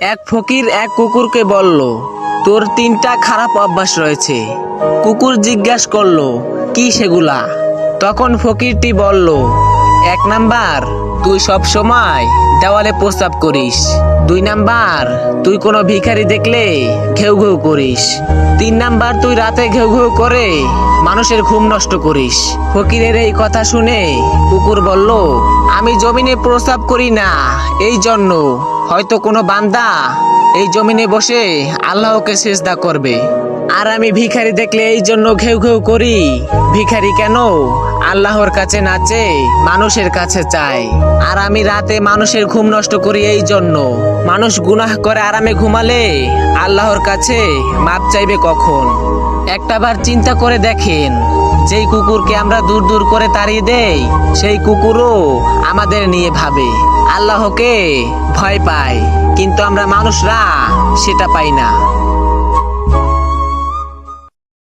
এক ফকির এক কুকুরকে বলল, তোর তিনটা খারাপ অভ্যাস রয়েছে। কুকুর জিজ্ঞাস করল, কি সেগুলা? তখন ফকিরটি বলল, এক নাম্বার, তুই সব সময় দেওয়ালে প্রস্তাব করিস। দুই নাম্বার, তুই কোনো ভিখারি দেখলে ঘেউ ঘেউ করিস। তিন নাম্বার, তুই রাতে ঘেউ ঘেউ করে মানুষের ঘুম নষ্ট করিস। ফকিরের এই কথা শুনে কুকুর বলল, আমি জমিনে প্রস্তাব করি না, এই জন্য হয়তো কোনো বান্দা এই জমিনে বসে আল্লাহকে সেজদা করবে। আর আমি ভিখারি দেখলে এই জন্য ঘেউ ঘেউ করি। ভিখারি কেন? আল্লাহর কাছে নাচে মানুষের কাছে চাই আর আমি রাতে মানুষের ঘুম নষ্ট করি এই জন্য। মানুষ গুনাহ করে আরামে ঘুমালে আল্লাহর কাছে মাপ চাইবে কখন? একটাবার চিন্তা করে দেখেন, যেই কুকুরকে আমরা দূর দূর করে তাড়িয়ে দেই, সেই কুকুরও আমাদের নিয়ে ভাবে। আল্লাহকে ভয় পায়, কিন্তু আমরা মানুষরা সেটা পাই না।